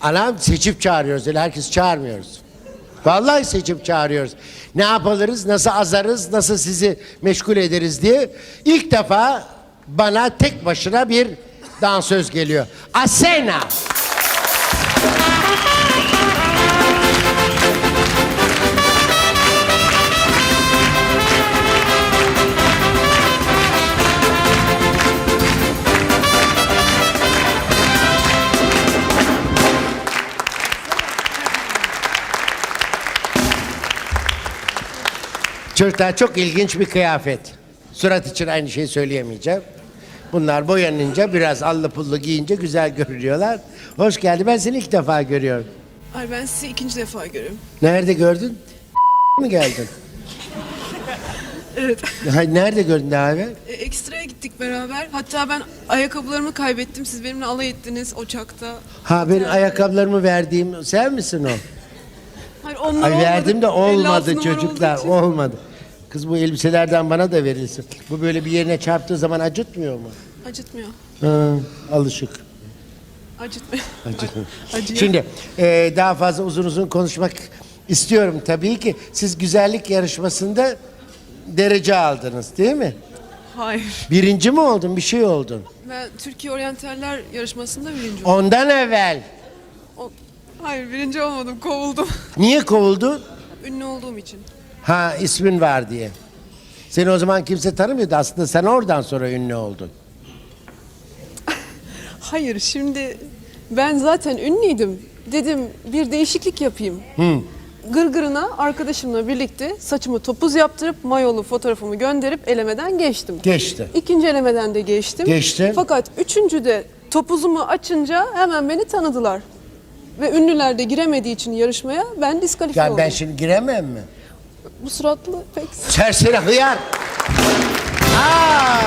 Anam seçip çağırıyoruz öyle herkes çağırmıyoruz. Vallahi seçip çağırıyoruz. Ne yapalırız, nasıl azarız, nasıl sizi meşgul ederiz diye ilk defa bana tek başına bir dansöz geliyor. Asena. Çocuklar çok ilginç bir kıyafet. Surat için aynı şeyi söyleyemeyeceğim. Bunlar boyanınca biraz allı pullu giyince güzel görünüyorlar. Hoş geldin. Ben seni ilk defa görüyorum. Ay ben sizi ikinci defa görüyorum. Nerede gördün? mi geldin? Evet. Hayır, nerede gördün daha evvel? E, ekstraya gittik beraber. Hatta ben ayakkabılarımı kaybettim. Siz benimle alay ettiniz uçakta. Ha benim ayakkabılarımı verdiğim sen misin o? Hayır onlar Ay olmadı. verdim de 56 olmadı numara çocuklar. için. Olmadı. Kız bu elbiselerden bana da verilsin. Bu böyle bir yerine çarptığı zaman acıtmıyor mu? Acıtmıyor. Ha, alışık. Acıtmıyor. Acıtmıyor. Acıyor. Şimdi e, daha fazla uzun uzun konuşmak istiyorum tabii ki. Siz güzellik yarışmasında derece aldınız değil mi? Hayır. Birinci mi oldun? Bir şey oldun. Ben Türkiye Oryantaller yarışmasında birinci oldum. Ondan evvel. O- Hayır birinci olmadım. Kovuldum. Niye kovuldun? Ünlü olduğum için. Ha ismin var diye. Seni o zaman kimse tanımıyordu. Aslında sen oradan sonra ünlü oldun. Hayır şimdi ben zaten ünlüydüm. Dedim bir değişiklik yapayım. Gırgırına arkadaşımla birlikte saçımı topuz yaptırıp mayolu fotoğrafımı gönderip elemeden geçtim. Geçti. İkinci elemeden de geçtim. Geçtin. Fakat üçüncüde topuzumu açınca hemen beni tanıdılar. Ve ünlüler de giremediği için yarışmaya ben diskalifiye Yani oldum. ben şimdi giremem mi? Bu suratlı pek... Serseri hıyar. Aa!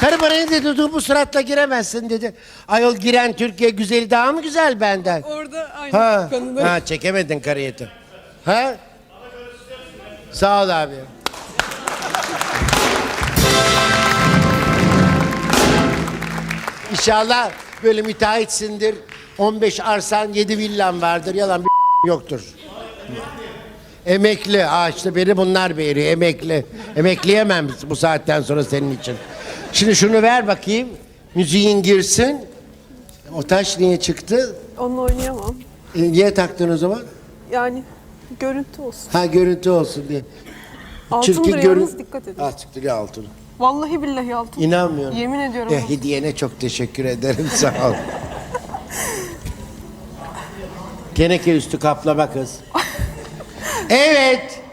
Karı bana ne dedi? Bu suratla giremezsin dedi. Ayol giren Türkiye güzeli daha mı güzel benden? Orada aynı Ha, konuda. ha çekemedin karıyeti. Ha? Sağ ol abi. İnşallah böyle müteahhitsindir. 15 arsan 7 villan vardır. Yalan bir yoktur. Emekli. Aa işte beni bunlar veriyor. Emekli. Emekleyemem bu saatten sonra senin için. Şimdi şunu ver bakayım. Müziğin girsin. O taş niye çıktı? Onunla oynayamam. E, niye taktın o zaman? Yani görüntü olsun. Ha görüntü olsun diye. Altındır görün- yalnız dikkat edin. Ah siktir ya altın. Vallahi billahi altın. İnanmıyorum. Yemin ediyorum. E, hediyene çok teşekkür ederim sağ ol. Keneke üstü kaplama kız. Evet.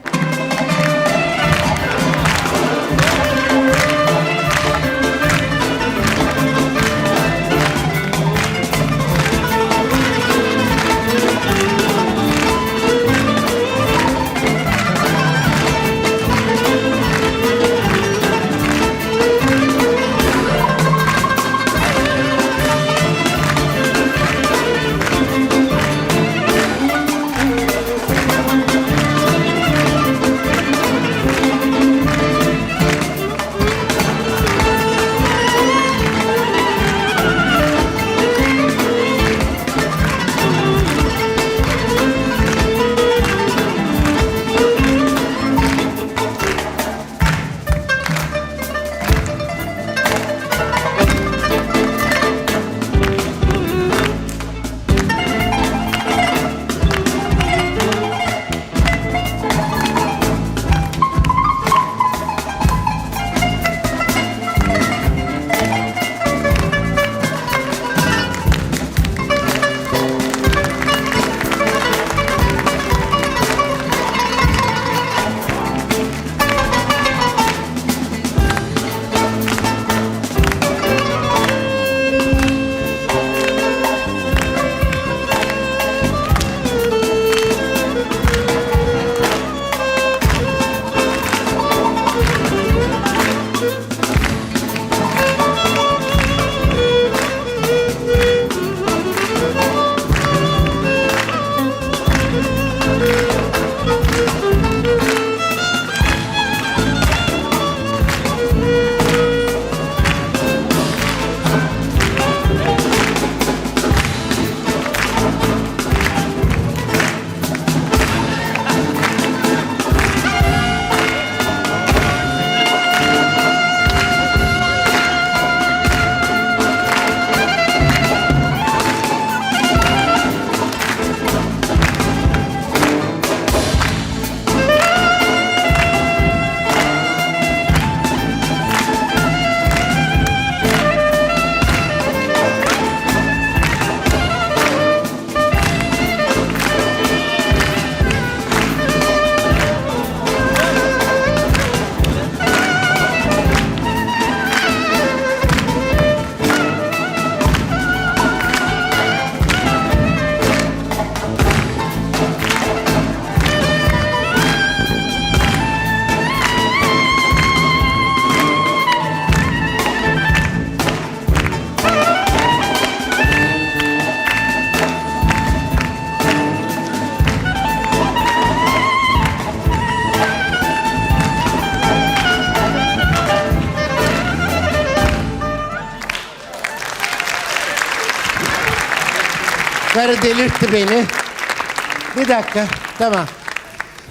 Karı delirtti beni. Bir dakika. Tamam.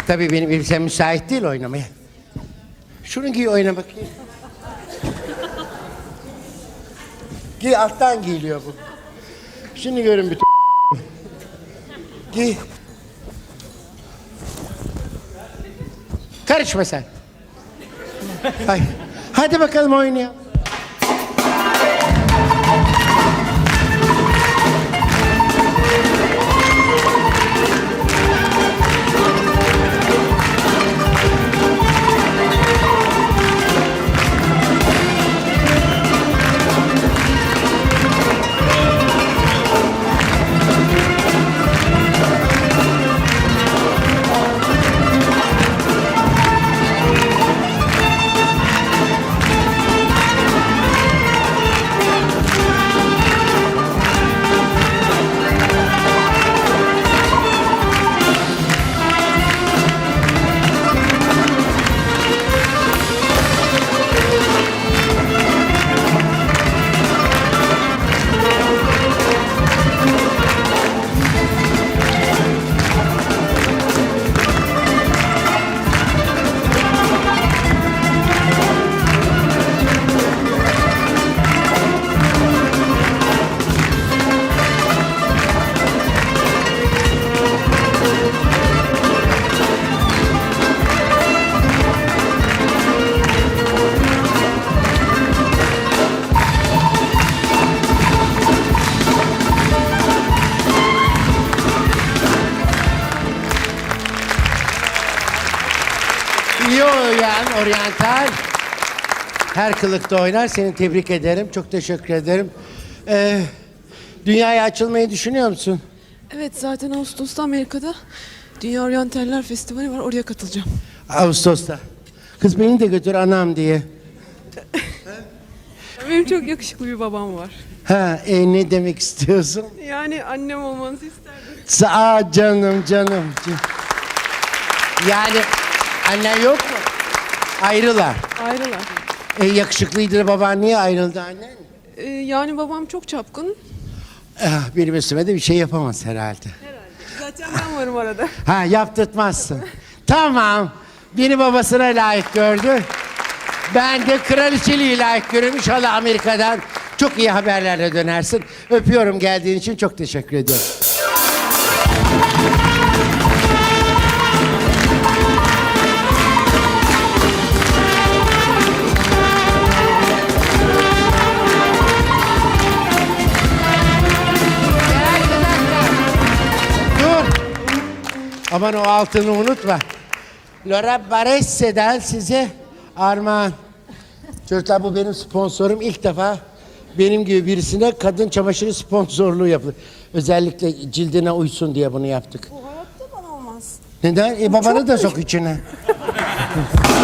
Tabii benim elbisem müsait değil oynamaya. Şunu giy oyna bakayım. Giy alttan giyiliyor bu. Şimdi görün bütün. Giy. Karışma sen. Hay. Hadi bakalım oynayalım. Oynayan oryantal. Her kılıkta oynar. Seni tebrik ederim. Çok teşekkür ederim. Ee, dünyaya açılmayı düşünüyor musun? Evet zaten Ağustos'ta Amerika'da Dünya Oryantaller Festivali var oraya katılacağım. Ağustos'ta. Kız beni de götür anam diye. Benim çok yakışıklı bir babam var. Ha, e, ne demek istiyorsun? Yani annem olmanızı isterdim. Aa canım canım. can- Yani annen yok? Ayrılar. Ayrılar. E, yakışıklıydı baban niye ayrıldı annen? Ee, yani babam çok çapkın. Ah, benim üstüme de bir şey yapamaz herhalde. Zaten ben varım arada. Ha yaptırtmazsın. tamam. Beni babasına layık gördü. Ben de kraliçeliği layık görüyorum. İnşallah Amerika'dan çok iyi haberlerle dönersin. Öpüyorum geldiğin için çok teşekkür ediyorum. Aman o altını unutma. Laura Baresse'den size armağan. Çocuklar bu benim sponsorum. İlk defa benim gibi birisine kadın çamaşırı sponsorluğu yapılır. Özellikle cildine uysun diye bunu yaptık. Bu hayatta bana olmaz. Neden? E babanı da sok içine.